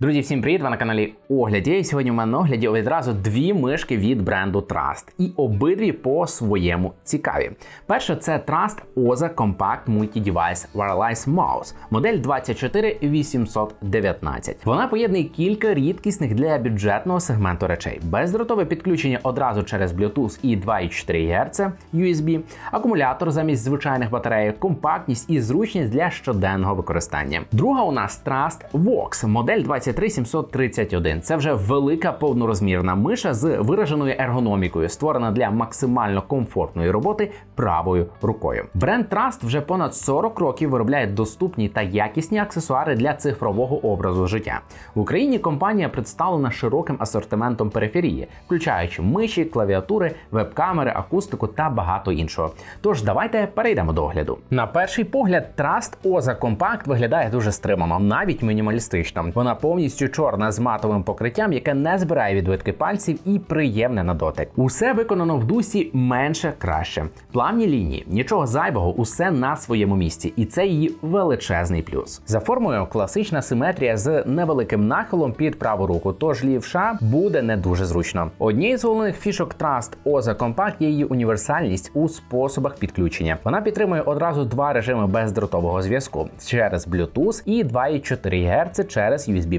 Друзі, всім привіт! Ви на каналі Огляді. І сьогодні в мене на огляді відразу дві мишки від бренду Trust. І обидві по-своєму цікаві. Перша це Trust OZA Compact Multi-Device Wireless Mouse, модель 24819. Вона поєднує кілька рідкісних для бюджетного сегменту речей. Бездротове підключення одразу через Bluetooth і 2,4 Гц USB, акумулятор замість звичайних батарей, компактність і зручність для щоденного використання. Друга у нас Trust Vox, модель 23731. Це вже велика повнорозмірна миша з вираженою ергономікою, створена для максимально комфортної роботи правою рукою. Бренд Trust вже понад 40 років виробляє доступні та якісні аксесуари для цифрового образу життя. В Україні компанія представлена широким асортиментом периферії, включаючи миші, клавіатури, веб-камери, акустику та багато іншого. Тож давайте перейдемо до огляду. На перший погляд, Trust OZA Compact виглядає дуже стримано, навіть мінімалістично. Вона повністю чорна з матовим покриттям, яке не збирає відбитки пальців і приємне на дотик. Усе виконано в дусі менше краще. Плавні лінії, нічого зайвого, усе на своєму місці, і це її величезний плюс. За формою класична симетрія з невеликим нахилом під праву руку, тож лівша буде не дуже зручно. Однією з головних фішок Trust OZA Compact є її універсальність у способах підключення. Вона підтримує одразу два режими бездротового зв'язку через Bluetooth і 2,4 Гц через USB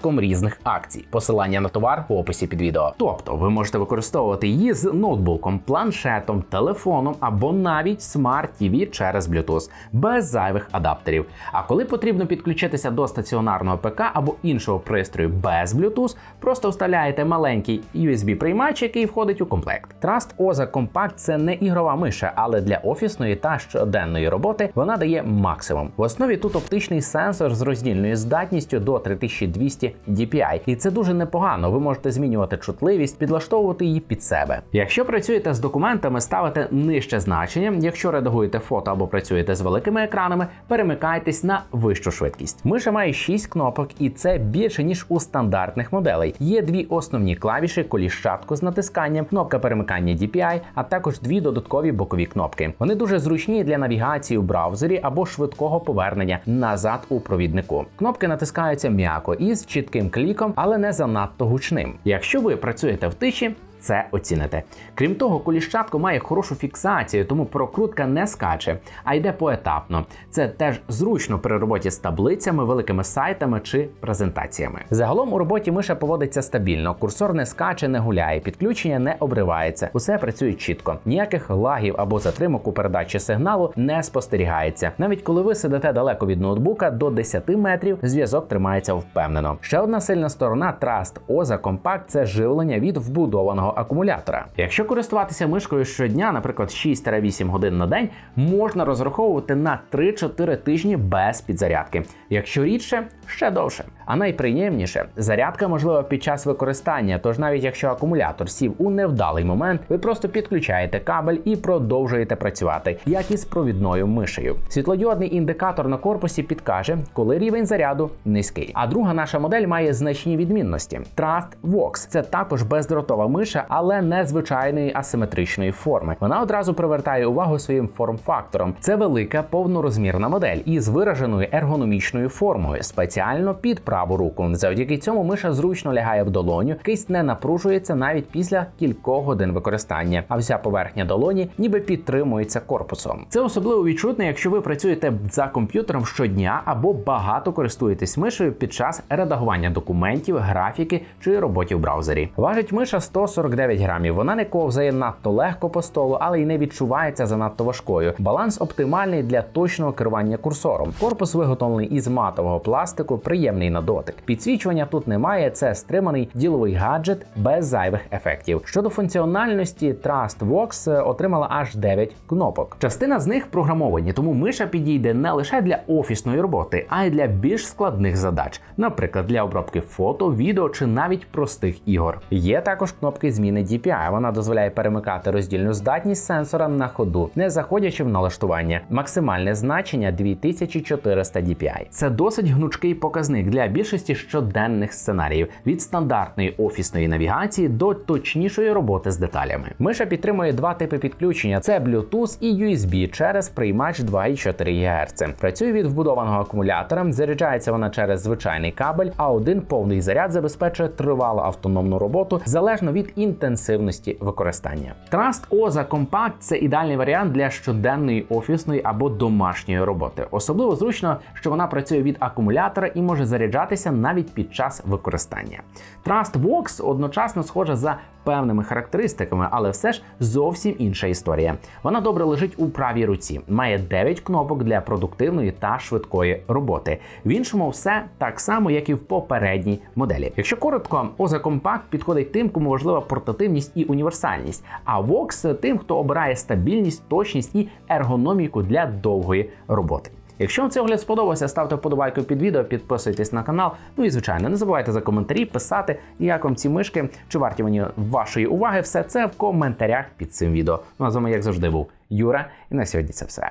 різних акцій. Посилання на товар в описі під відео. Тобто ви можете використовувати її з ноутбуком, планшетом, телефоном або навіть смарт TV через Bluetooth без зайвих адаптерів. А коли потрібно підключитися до стаціонарного ПК або іншого пристрою без Bluetooth, просто вставляєте маленький USB приймач, який входить у комплект. Trust OZA Compact – це не ігрова миша, але для офісної та щоденної роботи вона дає максимум. В основі тут оптичний сенсор з роздільною здатністю до 3200 DPI, і це дуже непогано. Ви можете змінювати чутливість, підлаштовувати її під себе. Якщо працюєте з документами, ставите нижче значення. Якщо редагуєте фото або працюєте з великими екранами, перемикайтесь на вищу швидкість. Миша має 6 кнопок, і це більше ніж у стандартних моделей. Є дві основні клавіші, коліщатку з натисканням, кнопка перемикання DPI, а також дві додаткові бокові кнопки. Вони дуже зручні для навігації у браузері або швидкого повернення назад у провіднику. Кнопки натискаються м'яко і з чітким кліком, але не занадто гучним. Якщо ви працюєте в тиші, це оціните. Крім того, коліщатко має хорошу фіксацію, тому прокрутка не скаче, а йде поетапно. Це теж зручно при роботі з таблицями, великими сайтами чи презентаціями. Загалом у роботі миша поводиться стабільно, курсор не скаче, не гуляє, підключення не обривається. Усе працює чітко. Ніяких лагів або затримок у передачі сигналу не спостерігається. Навіть коли ви сидите далеко від ноутбука до 10 метрів, зв'язок тримається впевнено. Ще одна сильна сторона Trust OZA Compact – це живлення від вбудованого акумулятора. Якщо користуватися мишкою щодня, наприклад, 6-8 годин на день, можна розраховувати на 3-4 тижні без підзарядки. Якщо рідше, ще довше. А найприємніше зарядка можлива під час використання. Тож навіть якщо акумулятор сів у невдалий момент, ви просто підключаєте кабель і продовжуєте працювати, як із провідною мишею. Світлодіодний індикатор на корпусі підкаже, коли рівень заряду низький. А друга наша модель має значні відмінності. Trust Vox – це також бездротова миша, але не звичайної асиметричної форми. Вона одразу привертає увагу своїм форм-фактором. Це велика повнорозмірна модель із вираженою ергономічною формою, спеціально під праву руку. Завдяки цьому миша зручно лягає в долоню, кисть не напружується навіть після кількох годин використання, а вся поверхня долоні ніби підтримується корпусом. Це особливо відчутно, якщо ви працюєте за комп'ютером щодня або багато користуєтесь мишею під час редагування документів, графіки чи роботі в браузері. Важить миша 149 грамів. Вона не ковзає надто легко по столу, але й не відчувається занадто важкою. Баланс оптимальний для точного керування курсором. Корпус виготовлений із матового пластику, приємний на на дотик. Підсвічування тут немає. Це стриманий діловий гаджет без зайвих ефектів. Щодо функціональності, TrustVox е, отримала аж 9 кнопок. Частина з них програмовані, тому миша підійде не лише для офісної роботи, а й для більш складних задач, наприклад, для обробки фото, відео чи навіть простих ігор. Є також кнопки зміни DPI. Вона дозволяє перемикати роздільну здатність сенсора на ходу, не заходячи в налаштування. Максимальне значення 2400 DPI. Це досить гнучкий показник для більшості щоденних сценаріїв від стандартної офісної навігації до точнішої роботи з деталями. Миша підтримує два типи підключення: це Bluetooth і USB через приймач 2,4 ГГц. Працює від вбудованого акумулятора, заряджається вона через звичайний кабель, а один повний заряд забезпечує тривалу автономну роботу залежно від інтенсивності використання. Trust OZA Compact – це ідеальний варіант для щоденної офісної або домашньої роботи. Особливо зручно, що вона працює від акумулятора і може заряджатися навіть під час використання. Trust Vox одночасно схожа за певними характеристиками, але все ж зовсім інша історія. Вона добре лежить у правій руці, має 9 кнопок для продуктивної та швидкої роботи. В іншому все так само, як і в попередній моделі. Якщо коротко, OZA Compact підходить тим, кому важлива портативність і універсальність, а Vox тим, хто обирає стабільність, точність і ергономіку для довгої роботи. Якщо вам цей огляд сподобався, ставте вподобайку під відео, підписуйтесь на канал. Ну і звичайно, не забувайте за коментарі писати, як вам ці мишки, чи варті мені вашої уваги. Все це в коментарях під цим відео. Ну а з вами, як завжди, був Юра, і на сьогодні це все.